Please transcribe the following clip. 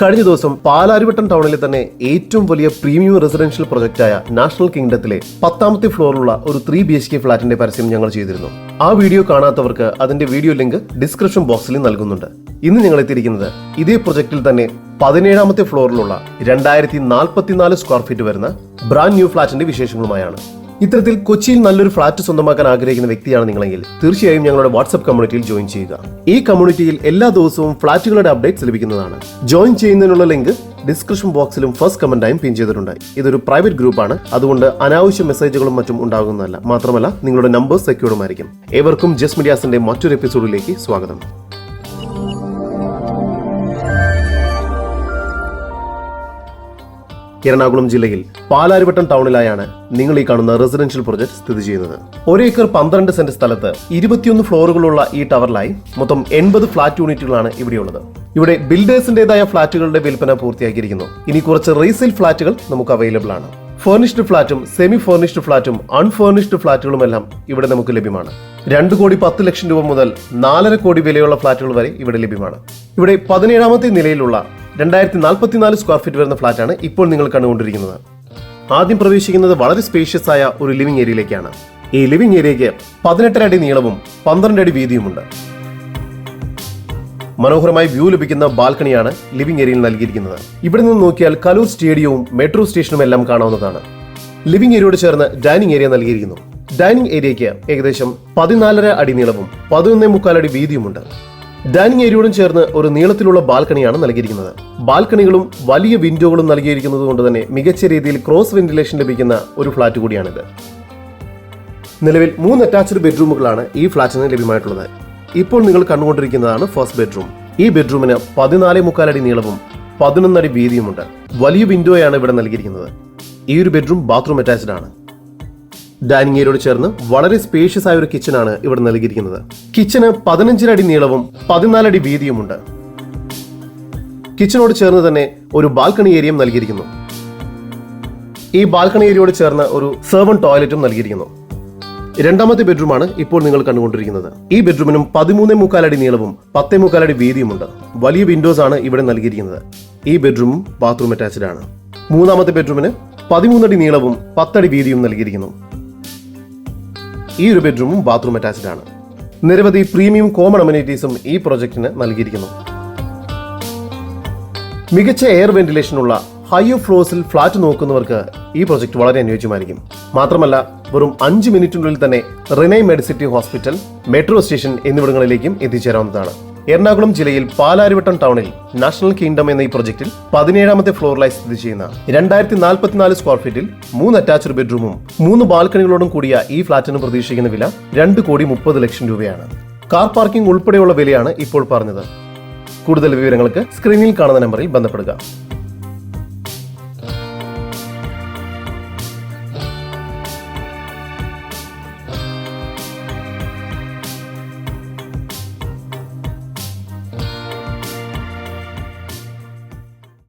കഴിഞ്ഞ ദിവസം പാലാരിവട്ടം ടൗണിലെ തന്നെ ഏറ്റവും വലിയ പ്രീമിയം റെസിഡൻഷ്യൽ പ്രൊജക്റ്റായ നാഷണൽ കിങ്ഡത്തിലെ പത്താമത്തെ ഫ്ലോറിലുള്ള ഒരു ത്രീ ബി എച്ച് കെ ഫ്ളാറ്റിന്റെ പരസ്യം ഞങ്ങൾ ചെയ്തിരുന്നു. ആ വീഡിയോ കാണാത്തവർക്ക് അതിന്റെ വീഡിയോ ലിങ്ക് ഡിസ്ക്രിപ്ഷൻ ബോക്സിൽ നൽകുന്നുണ്ട്. ഇന്ന് ഞങ്ങൾ എത്തിയിരിക്കുന്നത് ഇതേ പ്രൊജക്റ്റിൽ തന്നെ പതിനേഴാമത്തെ ഫ്ലോറിലുള്ള രണ്ടായിരത്തി നാൽപ്പത്തിനാല് സ്ക്വയർ ഫീറ്റ് വരുന്ന ബ്രാൻഡ് ന്യൂ ഫ്ളാറ്റിന്റെ വിശേഷങ്ങളുമായാണ്. ഇത്തരത്തിൽ കൊച്ചിയിൽ നല്ലൊരു ഫ്ളാറ്റ് സ്വന്തമാക്കാൻ ആഗ്രഹിക്കുന്ന വ്യക്തിയാണ് നിങ്ങളെങ്കിൽ തീർച്ചയായും ഞങ്ങളുടെ വാട്സ്ആപ്പ് കമ്മ്യൂണിറ്റിയിൽ ജോയിൻ ചെയ്യുക. ഈ കമ്മ്യൂണിറ്റിയിൽ എല്ലാ ദിവസവും ഫ്ളാറ്റുകളുടെ അപ്ഡേറ്റ്സ് ലഭിക്കുന്നതാണ്. ജോയിൻ ചെയ്യുന്നതിനുള്ള ലിങ്ക് ഡിസ്ക്രിപ്ഷൻ ബോക്സിലും ഫസ്റ്റ് കമന്റായും പിൻ ചെയ്തിട്ടുണ്ട്. ഇതൊരു പ്രൈവറ്റ് ഗ്രൂപ്പാണ്. അതുകൊണ്ട് അനാവശ്യ മെസ്സേജുകളും മറ്റും ഉണ്ടാകുന്നതല്ല. മാത്രമല്ല നിങ്ങളുടെ നമ്പർ സെക്യൂർഡുമായിരിക്കും. ഏവർക്കും ജസ് മീഡിയാസിന്റെ മറ്റൊരു എപ്പിസോഡിലേക്ക് സ്വാഗതം. എറണാകുളം ജില്ലയിൽ പാലാരിവട്ടം ടൗണിലായാണ് നിങ്ങൾ ഈ കാണുന്ന റെസിഡൻഷ്യൽ പ്രൊജക്ട് സ്ഥിതി ചെയ്യുന്നത്. ഒരേക്കർ പന്ത്രണ്ട് സെന്റ് സ്ഥലത്ത് ഇരുപത്തിയൊന്ന് ഫ്ലോറുകളുള്ള ഈ ടവറിലായി മൊത്തം എൺപത് ഫ്ളാറ്റ് യൂണിറ്റുകളാണ് ഇവിടെയുള്ളത്. ഇവിടെ ബിൽഡേഴ്സിന്റേതായ ഫ്ളാറ്റുകളുടെ വിൽപ്പന പൂർത്തിയാക്കിയിരിക്കുന്നു. ഇനി കുറച്ച് റീസെയിൽ ഫ്ളാറ്റുകൾ നമുക്ക് അവൈലബിൾ ആണ്. ഫർണിഷ്ഡ് ഫ്ളാറ്റും സെമി ഫർണിഷ്ഡ് ഫ്ളാറ്റും അൺഫേർണിഷ്ഡ് ഫ്ളാറ്റുകളും എല്ലാം ഇവിടെ നമുക്ക് ലഭ്യമാണ്. രണ്ട് കോടി പത്ത് ലക്ഷം രൂപ മുതൽ നാലര കോടി വിലയുള്ള ഫ്ളാറ്റുകൾ വരെ ഇവിടെ ലഭ്യമാണ്. ഇവിടെ പതിനേഴാമത്തെ നിലയിലുള്ള രണ്ടായിരത്തി നാൽപ്പത്തിനാല് സ്ക്വയർ ഫീറ്റ് വരുന്ന ഫ്ളാറ്റാണ് ഇപ്പോൾ നിങ്ങൾ കണ്ടുകൊണ്ടിരിക്കുന്നത്. ആദ്യം പ്രവേശിക്കുന്നത് വളരെ സ്പേഷ്യസ് ആയ ഒരു ലിവിംഗ് ഏരിയയിലേക്കാണ് ഈ ലിവിംഗ് ഏരിയയ്ക്ക് പതിനെട്ടര അടി നീളവും പന്ത്രണ്ട് അടി വീതിയുമുണ്ട്. മനോഹരമായ വ്യൂ ലഭിക്കുന്ന ബാൽക്കണിയാണ് ലിവിംഗ് ഏരിയയിൽ നൽകിയിരിക്കുന്നത്. ഇവിടെ നിന്ന് നോക്കിയാൽ കലൂർ സ്റ്റേഡിയവും മെട്രോ സ്റ്റേഷനും എല്ലാം കാണാവുന്നതാണ്. ലിവിംഗ് ഏരിയയോട് ചേർന്ന് ഡൈനിങ് ഏരിയ നൽകിയിരിക്കുന്നു. ഡൈനിങ് ഏരിയയ്ക്ക് ഏകദേശം പതിനാലര അടി നീളവും പതിനൊന്നേ മുക്കാൽ അടി വീതിയുമുണ്ട്. ഡൈനിങ് ഏരിയയോടും ചേർന്ന് ഒരു നീളത്തിലുള്ള ബാൽക്കണിയാണ് നൽകിയിരിക്കുന്നത്. ബാൽക്കണികളും വലിയ വിൻഡോകളും നൽകിയിരിക്കുന്നത് കൊണ്ട് തന്നെ മികച്ച രീതിയിൽ ക്രോസ് വെന്റിലേഷൻ ലഭിക്കുന്ന ഒരു ഫ്ലാറ്റ് കൂടിയാണിത്. നിലവിൽ മൂന്ന് അറ്റാച്ച്ഡ് ബെഡ്റൂമുകളാണ് ഈ ഫ്ളാറ്റിന് ലഭ്യമായിട്ടുള്ളത്. ഇപ്പോൾ നിങ്ങൾ കണ്ടുകൊണ്ടിരിക്കുന്നതാണ് ഫസ്റ്റ് ബെഡ്റൂം. ഈ ബെഡ്റൂമിന് പതിനാല് മുക്കാലടി നീളവും പതിനൊന്നടി വീതിയുമുണ്ട്. വലിയ വിൻഡോയാണ് ഇവിടെ നൽകിയിരിക്കുന്നത്. ഈ ഒരു ബെഡ്റൂം ബാത്റൂം അറ്റാച്ച്ഡ് ആണ്. ഡൈനിങ് ഏരിയയോട് ചേർന്ന് വളരെ സ്പേഷ്യസ് ആയ ഒരു കിച്ചണാണ് ഇവിടെ നൽകിയിരിക്കുന്നത്. കിച്ചന് പതിനഞ്ചിനടി നീളവും പതിനാലടി വീതിയുമുണ്ട്. കിച്ചണോട് ചേർന്ന് തന്നെ ഒരു ബാൽക്കണി ഏരിയയും നൽകിയിരിക്കുന്നു. ഈ ബാൽക്കണി ഏരിയയോട് ചേർന്ന് ഒരു സെർവൻ ടോയ്ലറ്റും നൽകിയിരിക്കുന്നു. രണ്ടാമത്തെ ബെഡ്റൂമാണ് ഇപ്പോൾ നിങ്ങൾ കണ്ടുകൊണ്ടിരിക്കുന്നത്. ഈ ബെഡ്റൂമിനും പതിമൂന്നേ മുക്കാലടി നീളവും പത്തേ മുക്കാലടി വീതിയുമുണ്ട്. വലിയ വിൻഡോസ് ആണ് ഇവിടെ നൽകിയിരിക്കുന്നത്. ഈ ബെഡ്റൂമും ബാത്റൂം അറ്റാച്ച്ഡ് ആണ്. മൂന്നാമത്തെ ബെഡ്റൂമിന് പതിമൂന്നടി നീളവും പത്തടി വീതിയും നൽകിയിരിക്കുന്നു. ഈ ഒരു ബെഡ്റൂമും ബാത്റൂം അറ്റാച്ച്ഡ് ആണ്. നിരവധി പ്രീമിയം കോമൺ അമ്യൂണിറ്റീസും ഈ പ്രൊജക്ടിന് നൽകിയിരിക്കുന്നു. മികച്ച എയർ വെന്റിലേഷനുള്ള ഹൈ ഫ്ലോസിൽ ഫ്ലാറ്റ് നോക്കുന്നവർക്ക് ഈ പ്രൊജക്ട് വളരെ അനുയോജ്യമായിരിക്കും. മാത്രമല്ല വെറും അഞ്ച് മിനിറ്റിനുള്ളിൽ തന്നെ Renai Medicity hospital metro station എന്നിവിടങ്ങളിലേക്കും എത്തിച്ചേരാവുന്നതാണ്. എറണാകുളം ജില്ലയിൽ പാലാരിവട്ടം ടൗണിൽ നാഷണൽ കിങ്ഡം എന്ന ഈ പ്രൊജക്റ്റിൽ പതിനേഴാമത്തെ ഫ്ലോറിലായി സ്ഥിതി ചെയ്യുന്ന രണ്ടായിരത്തി നാൽപ്പത്തിനാല് സ്ക്വയർ ഫീറ്റിൽ മൂന്ന് അറ്റാച്ച്ഡ് ബെഡ്റൂമും മൂന്ന് ബാൽക്കണികളോടും കൂടിയ ഈ ഫ്ളാറ്റിന് പ്രതീക്ഷിക്കുന്ന വില രണ്ട് കോടി മുപ്പത് ലക്ഷം രൂപയാണ്. കാർ പാർക്കിംഗ് ഉൾപ്പെടെയുള്ള വിലയാണ് ഇപ്പോൾ പറഞ്ഞത്. കൂടുതൽ വിവരങ്ങൾക്ക് സ്ക്രീനിൽ കാണുന്ന നമ്പറിൽ ബന്ധപ്പെടുക.